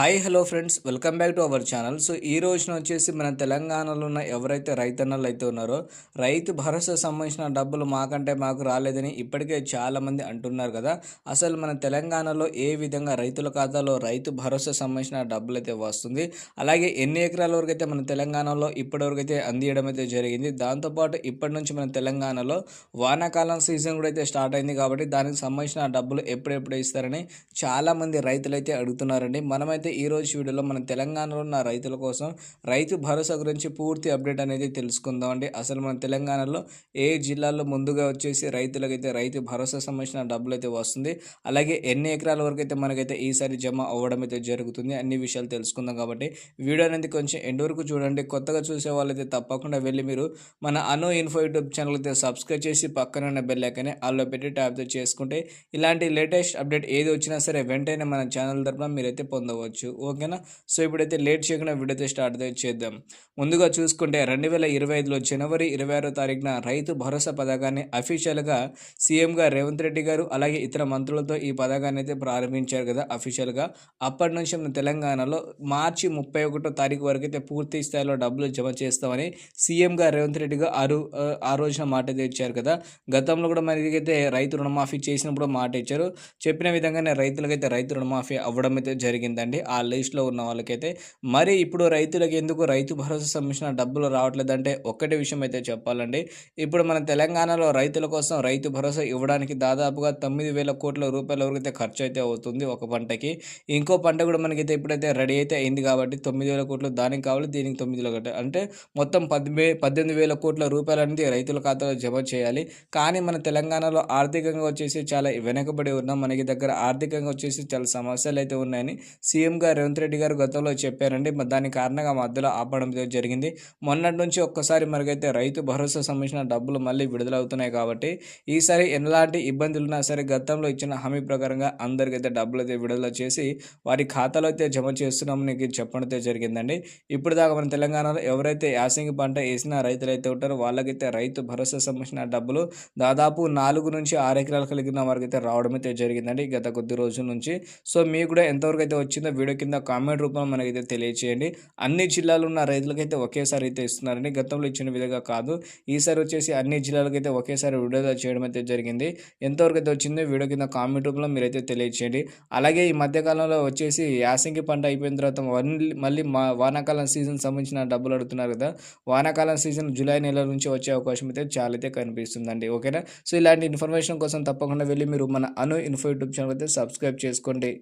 Hi hello friends. Welcome back to our channel. So ఈ రోజున వచ్చేసి మన తెలంగాణలో ఉన్న ఎవరైతే రైతన్నలు అయితే ఉన్నారో రైతు భరోసా సంబంధించిన డబ్బులు మాకంటే మాకు రాలేదని ఇప్పటికే చాలామంది అంటున్నారు కదా. అసలు మన తెలంగాణలో ఏ విధంగా రైతుల ఖాతాలో రైతు భరోసా సంబంధించిన డబ్బులు అయితే వస్తుంది అలాగే ఎన్ని ఎకరాల వరకు అయితే మన తెలంగాణలో ఇప్పటివరకు అయితే అందియడం అయితే జరిగింది దాంతోపాటు ఇప్పటి నుంచి మన తెలంగాణలో వానాకాలం సీజన్ కూడా అయితే స్టార్ట్ అయింది కాబట్టి దానికి సంబంధించిన డబ్బులు ఎప్పుడెప్పుడు ఇస్తారని చాలామంది రైతులు అయితే అడుగుతున్నారండి. మనమైతే ఈ రోజు వీడియోలో మన తెలంగాణలో ఉన్న రైతుల కోసం రైతు భరోసా గురించి పూర్తి అప్డేట్ అనేది తెలుసుకుందాం అండి. అసలు మన తెలంగాణలో ఏ జిల్లాల్లో ముందుగా వచ్చేసి రైతులకైతే రైతు భరోసా సంబంధించిన డబ్బులు అయితే వస్తుంది? అలాగే ఎన్ని ఎకరాల వరకు అయితే మనకైతే ఈసారి జమ అవ్వడం అయితే జరుగుతుంది? అన్ని విషయాలు తెలుసుకుందాం కాబట్టి వీడియో అనేది కొంచెం ఎండ్ వరకు చూడండి. కొత్తగా చూసే వాళ్ళైతే తప్పకుండా వెళ్ళి మీరు మన అను ఇన్ఫో యూట్యూబ్ ఛానల్ అయితే సబ్స్క్రైబ్ చేసి పక్కన ఉన్న బెల్ ఐకాన్ని ఆల్లో పెట్టి ట్యాప్తో చేసుకుంటే ఇలాంటి లేటెస్ట్ అప్డేట్ ఏది వచ్చినా సరే వెంటనే మన ఛానల్ తరఫున మీరైతే పొందవచ్చు. ఓకేనా? సో ఇప్పుడైతే లేట్ చేయకుండా వీడియో స్టార్ట్ అయితే చేద్దాం. ముందుగా చూసుకుంటే రెండు వేల ఇరవై ఐదులో జనవరి ఇరవై ఆరో తారీఖున రైతు భరోసా పథకాన్ని అఫీషియల్గా సీఎంగా రేవంత్ రెడ్డి గారు అలాగే ఇతర మంత్రులతో ఈ పథకాన్ని అయితే ప్రారంభించారు కదా అఫీషియల్గా. అప్పటి నుంచి మన తెలంగాణలో మార్చి ముప్పై ఒకటో తారీఖు వరకు అయితే పూర్తి స్థాయిలో డబ్బులు జమ చేస్తామని సీఎంగా రేవంత్ రెడ్డి గారు ఆ ఆ రోజున మాట అయితే ఇచ్చారు కదా. గతంలో కూడా మనకైతే రైతు రుణమాఫీ చేసినప్పుడు మాట ఇచ్చారు. చెప్పిన విధంగానే రైతులకైతే రైతు రుణమాఫీ అవ్వడం అయితే జరిగిందండి. ఆ లిస్ట్లో ఉన్న వాళ్ళకైతే మరి ఇప్పుడు రైతులకు ఎందుకు రైతు భరోసా సంబంధించిన డబ్బులు రావట్లేదంటే ఒక్కటే విషయం అయితే చెప్పాలండి. ఇప్పుడు మన తెలంగాణలో రైతుల కోసం రైతు భరోసా ఇవ్వడానికి దాదాపుగా తొమ్మిది వేల కోట్ల రూపాయల వరకు అయితే ఖర్చు అయితే అవుతుంది ఒక పంటకి. ఇంకో పంట కూడా మనకైతే ఇప్పుడైతే రెడీ అయితే అయింది కాబట్టి తొమ్మిది వేల కోట్లు దానికి కావాలి దీనికి తొమ్మిది వేల అంటే మొత్తం పద్దె పద్దెనిమిది వేల కోట్ల రూపాయలు అనేది రైతుల ఖాతాలో జమ చేయాలి. కానీ మన తెలంగాణలో ఆర్థికంగా వచ్చేసి చాలా వెనకబడి ఉన్నాం. మనకి దగ్గర ఆర్థికంగా వచ్చేసి చాలా సమస్యలు అయితే ఉన్నాయని సీఎం గారు రేవంత్ రెడ్డి గారు గతంలో చెప్పారండి మరి దాని కారణంగా మధ్యలో ఆపడం జరిగింది. మొన్నటి నుంచి ఒక్కసారి మనకైతే రైతు భరోసా సంబంధించిన డబ్బులు మళ్ళీ విడుదలవుతున్నాయి కాబట్టి ఈసారి ఎలాంటి ఇబ్బందులు ఉన్నా సరే గతంలో ఇచ్చిన హామీ ప్రకారంగా అందరికైతే డబ్బులు అయితే విడుదల చేసి వారి ఖాతాలో అయితే జమ చేస్తున్నామని చెప్పడంతో చెప్పడం అయితే జరిగిందండి. ఇప్పుడు దాకా మన తెలంగాణలో ఎవరైతే యాసంగి పంట వేసిన రైతులు అయితే ఉంటారో వాళ్ళకైతే రైతు భరోసా సంబంధించిన డబ్బులు దాదాపు నాలుగు నుంచి ఆరు ఎకరాలు కలిగిన వారికి అయితే రావడం అయితే జరిగిందండి గత కొద్ది రోజుల నుంచి. సో మీకు కూడా ఎంతవరకు అయితే వచ్చిందో వీడియో కింద కామెంట్ రూపంలో మనకైతే తెలియచేయండి. అన్ని జిల్లాలు ఉన్న రైతులకైతే ఒకేసారి అయితే ఇస్తున్నారండి. గతంలో ఇచ్చిన విధంగా కాదు. ఈసారి వచ్చేసి అన్ని జిల్లాలకైతే ఒకేసారి విడుదల చేయడం అయితే జరిగింది. ఎంతవరకు అయితే వచ్చిందో వీడియో కింద కామెంట్ రూపంలో మీరైతే తెలియచేయండి. అలాగే ఈ మధ్యకాలంలో వచ్చేసి యాసంగి పంట అయిపోయిన తర్వాత మళ్ళీ మళ్ళీ మా వానాకాలం సీజన్ సంబంధించిన డబ్బులు అడుగుతున్నారు కదా. వానాకాలం సీజన్ జూలై నెల నుంచి వచ్చే అవకాశం అయితే చాలా అయితే కనిపిస్తుందండి. ఓకేనా? సో ఇలాంటి ఇన్ఫర్మేషన్ కోసం తప్పకుండా వెళ్ళి మీరు మన అను ఇన్ఫో యూట్యూబ్ ఛానల్ అయితే సబ్స్క్రైబ్ చేసుకోండి.